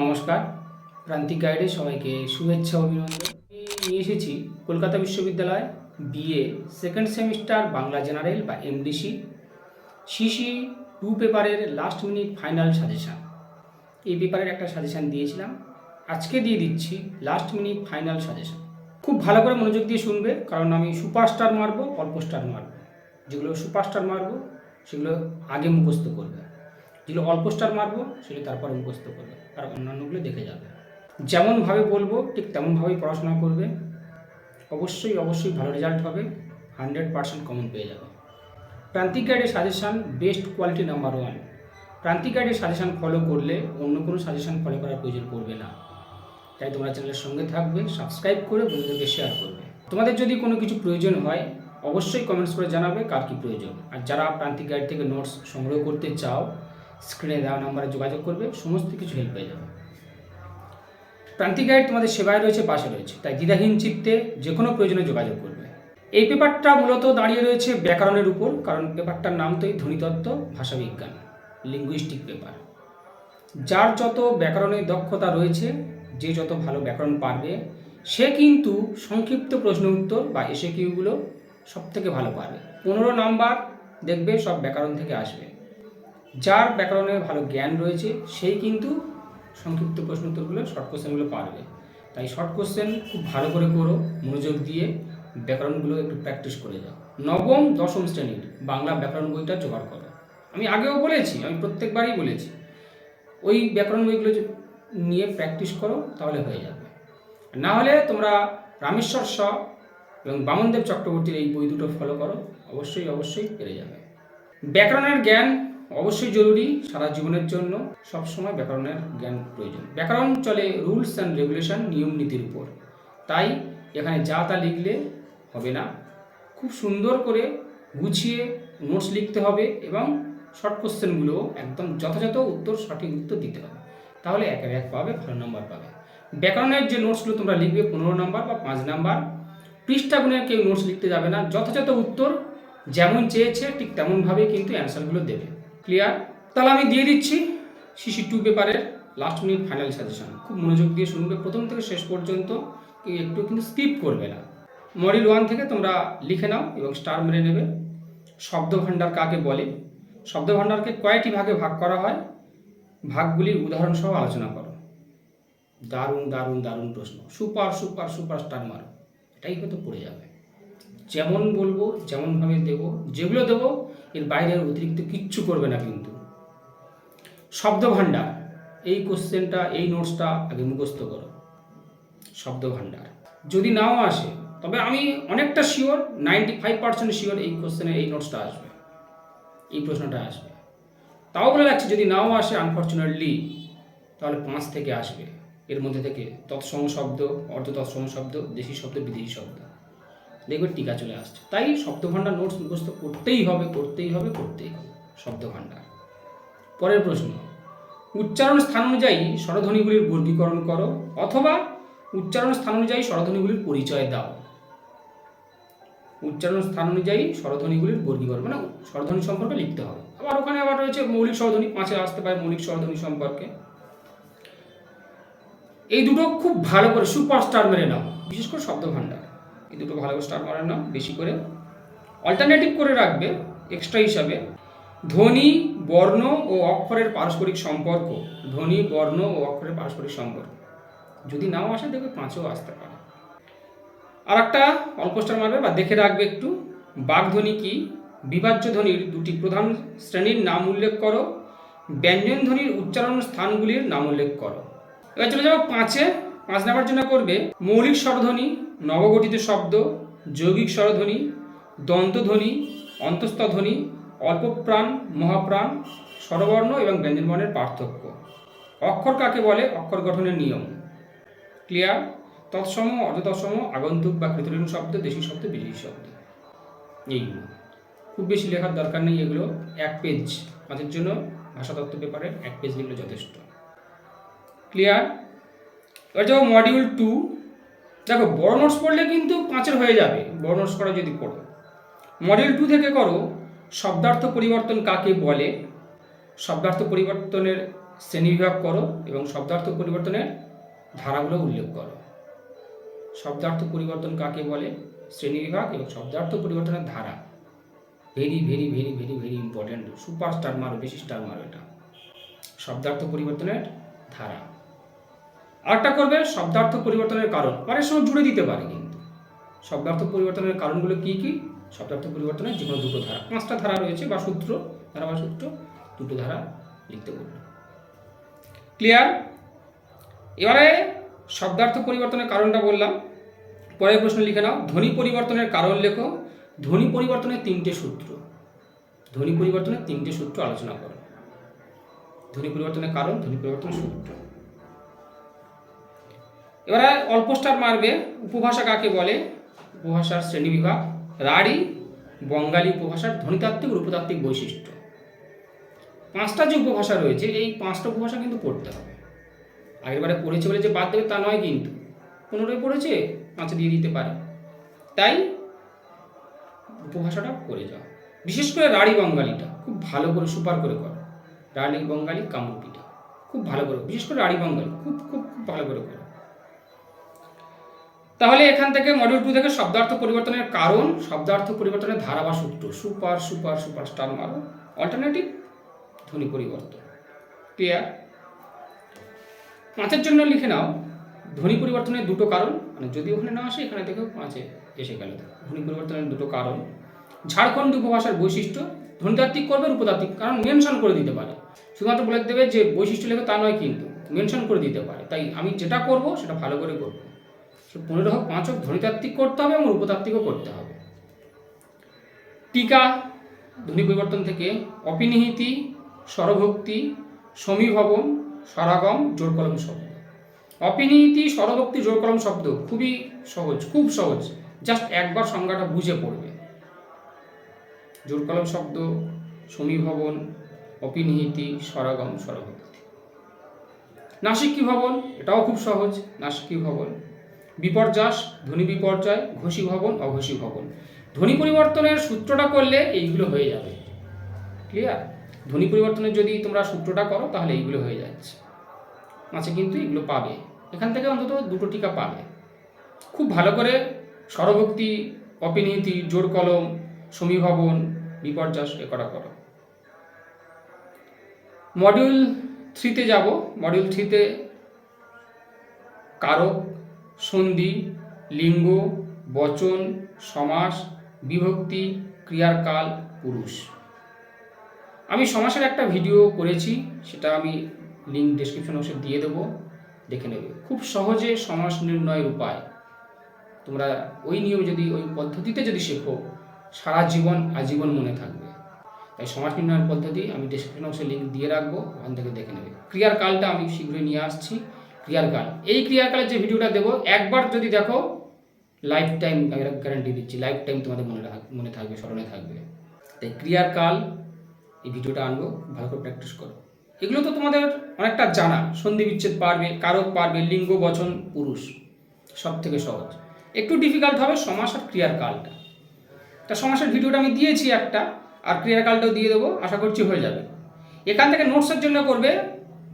নমস্কার। প্রান্তিক গাইডে সবাইকে শুভেচ্ছা, অভিনন্দন। নিয়ে এসেছি কলকাতা বিশ্ববিদ্যালয় BA second semester Bangla general বা এমডিসি সিসি টু পেপারের লাস্ট মিনিট ফাইনাল সাজেশান এই পেপারের একটা সাজেশান দিয়েছিলাম। আজকে দিয়ে দিচ্ছি লাস্ট মিনিট ফাইনাল সাজেশান খুব ভালো করে মনোযোগ দিয়ে শুনবে, কারণ আমি সুপারস্টার মারবো, অল্প স্টার মারবো। যেগুলো সুপারস্টার মারবো, সেগুলো আগে মুখস্থ করবে। যেগুলো অল্প স্টার মারবো সেগুলো তারপরে মুখস্থ করবে, আর অন্যান্যগুলো দেখে যাবে। যেমনভাবে বলব, ঠিক তেমনভাবেই পড়াশোনা করবে। অবশ্যই অবশ্যই ভালো রেজাল্ট হবে হান্ড্রেড পার্সেন্ট কমন পেয়ে যাবে। প্রান্তিক গাইডের suggestion best quality number one Prantik গাইডের সাজেশান ফলো করলে অন্য কোনো সাজেশান ফলো করার প্রয়োজন পড়বে না। তাই তোমরা চ্যানেলের সঙ্গে থাকবে সাবস্ক্রাইব করে বন্ধুদেরকে শেয়ার করবে। তোমাদের যদি কোনো কিছু প্রয়োজন হয়, অবশ্যই কমেন্টস করে জানাবে কার কী প্রয়োজন। আর যারা প্রান্তিক গাইড থেকে নোটস সংগ্রহ করতে চাও স্ক্রিনে দেওয়া নাম্বারে যোগাযোগ করবে, সমস্ত কিছু হেল্প পেয়ে যাবে। প্রান্তিক গাইড তোমাদের সেবায় রয়েছে, পাশে রয়েছে। তাই দ্বিধাহীন চিত্তে যে কোনো প্রয়োজনে যোগাযোগ করবে। এই পেপারটা মূলত দাঁড়িয়ে রয়েছে ব্যাকরণের উপর, কারণ পেপারটার নাম তো এই ধ্বনিতত্ত্ব ভাষাবিজ্ঞান লিঙ্গুইস্টিক পেপার যার যত ব্যাকরণের দক্ষতা রয়েছে, যে যত ভালো ব্যাকরণ পারবে, সে কিন্তু সংক্ষিপ্ত প্রশ্ন উত্তর বা এসে কিউগুলো সব থেকে ভালো পারবে। পনেরো নাম্বার দেখবে সব ব্যাকরণ থেকে আসবে। যার ব্যাকরণে ভালো জ্ঞান রয়েছে, সেই কিন্তু সংক্ষিপ্ত প্রশ্ন উত্তরগুলো শর্ট কোশ্চেনগুলো পারবে। তাই শর্ট কোশ্চেন খুব ভালো করে করো, মনোযোগ দিয়ে ব্যাকরণগুলো একটু প্র্যাকটিস করে যাও। নবম, দশম শ্রেণির বাংলা ব্যাকরণ বইটা জোগাড় করো। আমি আগেও বলেছি, আমি প্রত্যেকবারই বলেছি, ওই ব্যাকরণ বইগুলো নিয়ে প্র্যাকটিস করো, তাহলে হয়ে যাবে। না হলে তোমরা রামেশ্বর শ এবং বামনদেব চক্রবর্তীর এই বই দুটো ফলো করো, অবশ্যই অবশ্যই পেরে যাবে। ব্যাকরণের জ্ঞান অবশ্যই জরুরি সারা জীবনের জন্য সবসময় ব্যাকরণের জ্ঞান প্রয়োজন। ব্যাকরণ চলে রুলস অ্যান্ড রেগুলেশন নিয়ম নীতির উপর। তাই এখানে যা তা লিখলে হবে না। খুব সুন্দর করে গুছিয়ে নোটস লিখতে হবে এবং শর্ট কোশ্চেনগুলো একদম যথাযথ উত্তর, সঠিক উত্তর দিতে হবে। তাহলে একের এক পাবে, ভালো নাম্বার পাবে। ব্যাকরণের যে নোটসগুলো তোমরা লিখবে, পনেরো নাম্বার বা পাঁচ নাম্বার পৃষ্ঠা গুণে কেউ নোটস লিখতে যাবে না। যথাযথ উত্তর যেমন চেয়েছে, ঠিক তেমনভাবেই কিন্তু অ্যান্সারগুলো দেবে। ক্লিয়ার তাহলে আমি দিয়ে দিচ্ছি সিসি টু পেপারের লাস্ট মিনিট ফাইনাল সাজেশন খুব মনোযোগ দিয়ে শুনবে, প্রথম থেকে শেষ পর্যন্ত একটু কিন্তু স্কিপ করবে না। মডেল ওয়ান থেকে তোমরা লিখে নাও এবং স্টার মেরে নেবে। শব্দ ভাণ্ডার কাকে বলে? শব্দ ভাণ্ডারকে কয়টি ভাগে ভাগ করা হয়? ভাগগুলির উদাহরণ সহ আলোচনা করো। দারুণ দারুণ দারুণ প্রশ্ন। সুপার সুপার সুপার স্টার মারো। এটাই হয়তো পড়ে যাবে। যেমন বলব, যেমনভাবে দেবো, যেগুলো দেবো, এর বাইরের অতিরিক্ত কিচ্ছু করবে না কিন্তু। শব্দ ভাণ্ডার এই কোশ্চেনটা, এই নোটসটা আগে মুখস্থ করো। শব্দ ভাণ্ডার যদি নাও আসে, তবে আমি অনেকটা sure ninety five percent sure এই কোশ্চেনে এই নোটসটা আসবে। এই প্রশ্নটা আসবে। তাও বলে রাখছি, যদি নাও আসে আনফর্চুনেটলি তাহলে পাঁচ থেকে আসবে। এর মধ্যে থেকে তৎসম শব্দ অর্ধ তৎসম শব্দ, দেশি শব্দ, বিদেশি শব্দ। দেখবে টিকা চলে আসছে। তাই শব্দভাণ্ডার নোটস মুখস্থ করতেই হবে করতেই হবে করতেই হবে শব্দভাণ্ডার পরের প্রশ্ন, উচ্চারণ স্থান অনুযায়ী স্বরধ্বনিগুলির বর্গীকরণ করো অথবা উচ্চারণ স্থান অনুযায়ী স্বরধ্বনিগুলির পরিচয় দাও। উচ্চারণ স্থান অনুযায়ী স্বরধ্বনিগুলির বর্গীকরণ মানে স্বরধ্বনি সম্পর্কে লিখতে হবে। আবার ওখানে আবার রয়েছে মৌলিক স্বরধ্বনি, পাঁচে আসতে পারে মৌলিক স্বরধ্বনি সম্পর্কে। এই দুটো খুব ভালো করে সুপার স্টার মেরে নাও, বিশেষ করে শব্দ ভাণ্ডার এই দুটো ভালো স্টার মেরে নাও বেশি করে। অল্টারনেটিভ করে রাখবে এক্সট্রা হিসাবে। ধ্বনি, বর্ণ ও অক্ষরের পারস্পরিক সম্পর্ক। ধ্বনি, বর্ণ ও অক্ষরের পারস্পরিক সম্পর্ক। যদি নাও আসে, দেখবে পাঁচেও আসতে পারে। আর একটা অল্প স্টার মারবে বা দেখে রাখবে একটু। বাঘধ্বনি কি? বিভাজ্য ধ্বনির দুটি প্রধান শ্রেণির নাম উল্লেখ করো। ব্যঞ্জন ধ্বনির উচ্চারণ স্থানগুলির নাম উল্লেখ করো। এবার চলে যাব পাঁচে। পাঁচ নাম্বার জন্য করবে মৌলিক স্বরধ্বনি। নবগঠিত শব্দ, যৌগিক স্বরধ্বনি, দন্তধ্বনি অন্তস্থ ধ্বনি অল্পপ্রাণ, মহাপ্রাণ, স্বরবর্ণ এবং ব্যঞ্জনবর্ণের পার্থক্য। অক্ষর কাকে বলে? অক্ষর গঠনের নিয়ম। ক্লিয়ার? তৎসম অর্ধতৎসম আগন্তুক বা কৃতলীন শব্দ, দেশি শব্দ, বিদেশি শব্দ। এইগুলো। খুব বেশি লেখার দরকার নেই এগুলো। এক পেজ পাঁচের জন্য ভাষাতত্ত্ব পেপারে এক পেজ লিখলে যথেষ্ট। ক্লিয়ার? এবার যাব মডিউল টু দেখো, বড় নোটস পড়লে কিন্তু পাঁচের হয়ে যাবে, বড় নোটস করা যদি পড়ো। মডেল টু থেকে করো, শব্দার্থ পরিবর্তন কাকে বলে? শব্দার্থ পরিবর্তনের শ্রেণীবিভাগ করো এবং শব্দার্থ পরিবর্তনের ধারাগুলো উল্লেখ করো। শব্দার্থ পরিবর্তন কাকে বলে? শ্রেণীবিভাগ এবং শব্দার্থ পরিবর্তনের ধারা। Very very very very very important super star মারো, বেশি স্টার মারো এটা। শব্দার্থ পরিবর্তনের ধারা। আরেকটা করবে, শব্দার্থ পরিবর্তনের কারণ। পরের সময় জুড়ে দিতে পারে কিন্তু। শব্দার্থ পরিবর্তনের কারণগুলো কি কি? শব্দার্থ পরিবর্তনের যে কোনো দুটো ধারা। পাঁচটা ধারা রয়েছে, বা সূত্র ধারা বা সূত্র, দুটো ধারা লিখতে বলল ক্লিয়ার এবারে শব্দার্থ পরিবর্তনের কারণটা বললাম। পরের প্রশ্ন লিখে নাও। ধ্বনি পরিবর্তনের কারণ লেখো। ধ্বনি পরিবর্তনের তিনটে সূত্র। ধ্বনি পরিবর্তনের তিনটে সূত্র আলোচনা করো। ধ্বনি পরিবর্তনের কারণ, ধ্বনি পরিবর্তনের সূত্র। এবারে অল্প স্টার মারবে উপভাষা কাকে বলে? উপভাষার শ্রেণীবিভাগ রাঢ়ী, বঙ্গালী উপভাষার ধ্বনিতাত্ত্বিক রূপতাত্ত্বিক বৈশিষ্ট্য। পাঁচটা যে উপভাষা রয়েছে, এই পাঁচটা উপভাষা কিন্তু পড়তে হবে। আগেরবারে পড়েছে বলে যে বাদ দেবে তা নয় কিন্তু। পনেরোই পড়েছে, পাঁচে দিয়ে দিতে পারে। তাই উপভাষাটা করে যাও। বিশেষ করে রাঢ়ী বঙ্গালীটা খুব ভালো করে সুপার করে করো। রাঢ়ী বঙ্গালী কামরূপীটা খুব ভালো করে। বিশেষ করে রাঢ়ী বঙ্গালী খুব খুব খুব ভালো করে করো। তাহলে এখান থেকে মডিউল টু থেকে শব্দার্থ পরিবর্তনের কারণ, শব্দার্থ পরিবর্তনের ধারা বা সূত্র, সুপার সুপার সুপার স্টার মারো। অল্টারনেটিভ ধ্বনি পরিবর্তন। ক্লিয়ার পাঁচের জন্য লিখে নাও, ধ্বনি পরিবর্তনের দুটো কারণ মানে যদি ওখানে না আসে, এখানে থেকেও পাঁচে এসে গেল। ধ্বনি পরিবর্তনের দুটো কারণ। ঝাড়খণ্ড উপভাষার বৈশিষ্ট্য, ধ্বনিতাত্ত্বিক করবে রূপতাত্ত্বিক, কারণ মেনশন করে দিতে পারে। শুধুমাত্র বলে দেবে যে বৈশিষ্ট্য লেখে তা নয় কিন্তু মেনশন করে দিতে পারে। তাই আমি যেটা করব, সেটা ভালো করে করব। পনেরো হোক পাঁচ হোক ধ্বনিতাত্ত্বিক করতে হবে এবং রূপতাত্ত্বিকও করতে হবে। টিকা, ধ্বনি পরিবর্তন থেকে অপিনিহিতি, স্বরভক্তি, সমীভবন, স্বরাগম, জোরকলম শব্দ। অপিনীতি স্বরভক্তি, জোরকলম শব্দ খুবই সহজ, খুব সহজ। জাস্ট একবার সংজ্ঞাটা বুঝে পড়বে। জোরকলম শব্দ, সমীভবন, অপিনিহিতি, স্বরাগম, স্বরভক্তি। নাসিক্যী ভবন, এটাও খুব সহজ। নাসিক্যী ভবন বিপর্যাস, ধ্বনি বিপর্যয় ঘোষী ভবন অঘোষী ভবন ধ্বনি পরিবর্তনের সূত্রটা করলে এইগুলো হয়ে যাবে। ক্লিয়ার ধ্বনি পরিবর্তনের যদি তোমরা সূত্রটা করো, তাহলে এইগুলো হয়ে যাচ্ছে। মাঝে কিন্তু এগুলো পাবে। এখান থেকে অন্তত দুটো টিকা পাবে। খুব ভালো করে স্বরভক্তি, অপিনীতি, জোর কলম, সমীভবন, বিপর্যাস এ করা। করো মডিউল থ্রিতে যাব। মডিউল থ্রিতে কারক সন্ধি, লিঙ্গ, বচন, সমাস, বিভক্তি ক্রিয়ার কাল পুরুষ। আমি সমাসের একটা ভিডিও করেছি, সেটা আমি লিঙ্ক ডেসক্রিপশন বক্সে দিয়ে দেবো, দেখে নেবে। খুব সহজে সমাস নির্ণয়ের উপায়। তোমরা ওই নিয়ম যদি, ওই পদ্ধতিতে যদি শেখো, সারা জীবন আজীবন মনে থাকবে। তাই সমাজ নির্ণয়ের পদ্ধতি আমি ডেসক্রিপশন বক্সে লিঙ্ক দিয়ে রাখব, ওখান থেকে দেখে নেবে। ক্রিয়ার কালটা আমি শীঘ্রই নিয়ে আসছি। ক্রিয়ার কাল এই ক্রিয়ার কালের যে ভিডিওটা দেবো, একবার যদি দেখো লাইফ টাইম গ্যারান্টি দিচ্ছি লাইফ টাইম তোমাদের মনে মনে থাকবে, স্মরণে থাকবে। তাই ক্রিয়ার কাল এই ভিডিওটা আনব, ভালো করে প্র্যাকটিস করো। এগুলো তো তোমাদের অনেকটা জানা, সন্ধি বিচ্ছেদ পারবে, কারক পারবে, লিঙ্গ, বচন, পুরুষ সব থেকে সহজ। একটু ডিফিকাল্ট হবে সমাস আর ক্রিয়ার কালটা তা সমাসের ভিডিওটা আমি দিয়েছি একটা, আর ক্রিয়ার কালটাও দিয়ে দেবো, আশা করছি হয়ে যাবে। এখান থেকে নোটসের জন্য করবে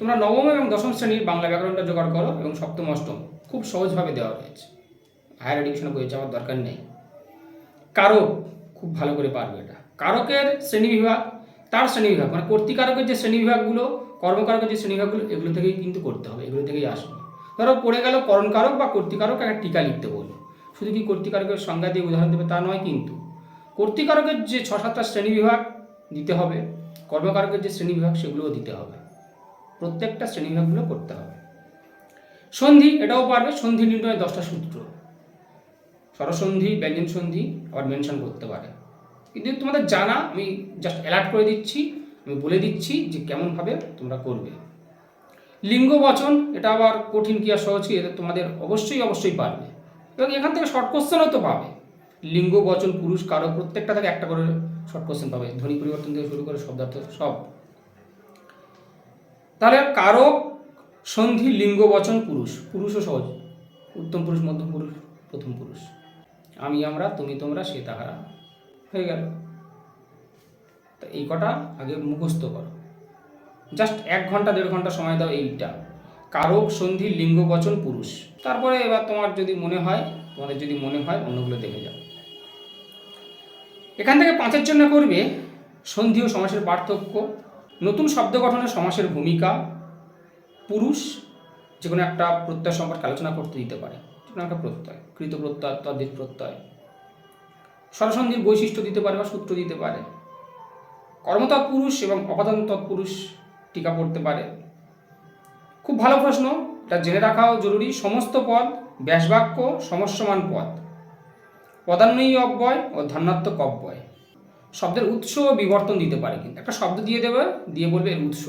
তোমরা নবম এবং দশম শ্রেণির বাংলা ব্যাকরণটা জোগাড় করো এবং সপ্তম, অষ্টম খুব সহজভাবে দেওয়া রয়েছে হায়ার এডুকেশনে বইয়ে যাওয়ার দরকার নেই। কারক খুব ভালো করে পারবে এটা। কারকের শ্রেণীবিভাগ তার শ্রেণীবিভাগ মানে কর্তিকারকের যে শ্রেণীবিভাগগুলো কর্মকারকের যে শ্রেণীবিভাগগুলো এগুলো থেকেই কিন্তু করতে হবে, এগুলো থেকেই আসবে। ধরো পড়ে গেল করণকারক বা কর্তিকারক, একটা টিকা লিখতে বলল। শুধু কি কর্তিকারকের সংজ্ঞা দিয়ে উদাহরণ দেবে তা নয় কিন্তু। কর্তৃকারকের যে ছ সাতটা শ্রেণীবিভাগ দিতে হবে, কর্মকারকের যে শ্রেণীবিভাগ সেগুলোও দিতে হবে। প্রত্যেকটা শ্রেণীবিভাগগুলো করতে হবে। সন্ধি, এটাও পারবে। সন্ধি নির্ণয়ের দশটা সূত্র। স্বরসন্ধি, ব্যঞ্জন সন্ধি আবার মেনশন করতে পারে। কিন্তু তোমাদের জানা, আমি জাস্ট অ্যালার্ট করে দিচ্ছি, আমি বলে দিচ্ছি যে কেমনভাবে তোমরা করবে। লিঙ্গ বচন, এটা আবার কঠিন কি আর সহজ কি এটা তোমাদের অবশ্যই অবশ্যই পারবে। এবং এখান থেকে শর্ট কোশ্চেনও তো পাবে। লিঙ্গ বচন, পুরুষ, কারও প্রত্যেকটা থেকে একটা করে শর্ট কোশ্চেন পাবে। ধ্বনি পরিবর্তন থেকে শুরু করে শব্দার্থ সব। তাহলে কারক, সন্ধি, লিঙ্গ, বচন, পুরুষ। পুরুষও সহজ। উত্তম পুরুষ, মধ্যম পুরুষ, প্রথম পুরুষ। আমি, আমরা, তুমি, তোমরা, সে, তাহারা। হয়ে গেল। তা এই কটা আগে মুখস্থ করো। জাস্ট এক ঘণ্টা, দেড় ঘণ্টা সময় দাও এইটা। কারক, সন্ধি, লিঙ্গ, বচন, পুরুষ। তারপরে এবার তোমার যদি মনে হয়, তোমাদের যদি মনে হয়, অন্যগুলো দেখে যাও। এখান থেকে পাঁচের জন্য করবে সন্ধি ও সমাসের পার্থক্য। নতুন শব্দ গঠনে সমাসের ভূমিকা, পুরুষ যে কোনো একটা প্রত্যয় সম্পর্কে আলোচনা করতে দিতে পারে। যে কোনো একটা প্রত্যয়, কৃত প্রত্যয় তদ্দিত প্রত্যয়। স্বরসন্ধির বৈশিষ্ট্য দিতে পারে বা সূত্র দিতে পারে। কর্মতৎ পুরুষ এবং অপাদান তৎপুরুষ টিকা পড়তে পারে। খুব ভালো প্রশ্ন, এটা জেনে রাখাও জরুরি। সমস্ত পদ ব্যাসবাক্য সমস্যমান পদ। পদান্বয়ী অব্যয় ও ধন্যাত্মক অব্যয়। শব্দের উৎস বিবর্তন দিতে পারে কিন্তু। একটা শব্দ দিয়ে দেবে, দিয়ে বলবে এর উৎস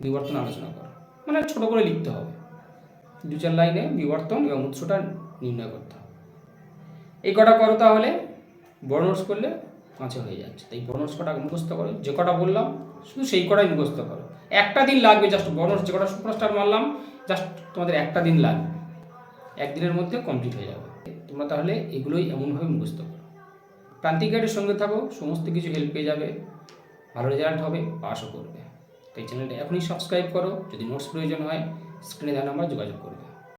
বিবর্তন আলোচনা করো। মানে ছোট করে লিখতে হবে। দু চার লাইনে বিবর্তন এবং উৎসটা নির্ণয় করতে হবে। এই কটা করো তাহলে, বড় করলে পাঁচে হয়ে যাচ্ছে। তাই বড় কটা মুখস্থ করো? যে কটা বললাম, শুধু সেই কটাই মুখস্থ করো। একটা দিন লাগবে জাস্ট নোটস যে কটা সুপারস্টার মারলাম জাস্ট তোমাদের একটা দিন লাগবে। একদিনের মধ্যে কমপ্লিট হয়ে যাবে। তোমরা তাহলে এগুলোই এমনভাবে মুখস্থ করো। প্রান্তিক গাইডের সঙ্গে থাকো, সমস্ত কিছু হেল্প পেয়ে যাবে। ভালো রেজাল্ট হবে পাসও করবে। তাই চ্যানেলটা এখনই সাবস্ক্রাইব করো, যদি নোটস প্রয়োজন হয় স্ক্রিনে দেওয়া নাম্বার যোগাযোগ করবে।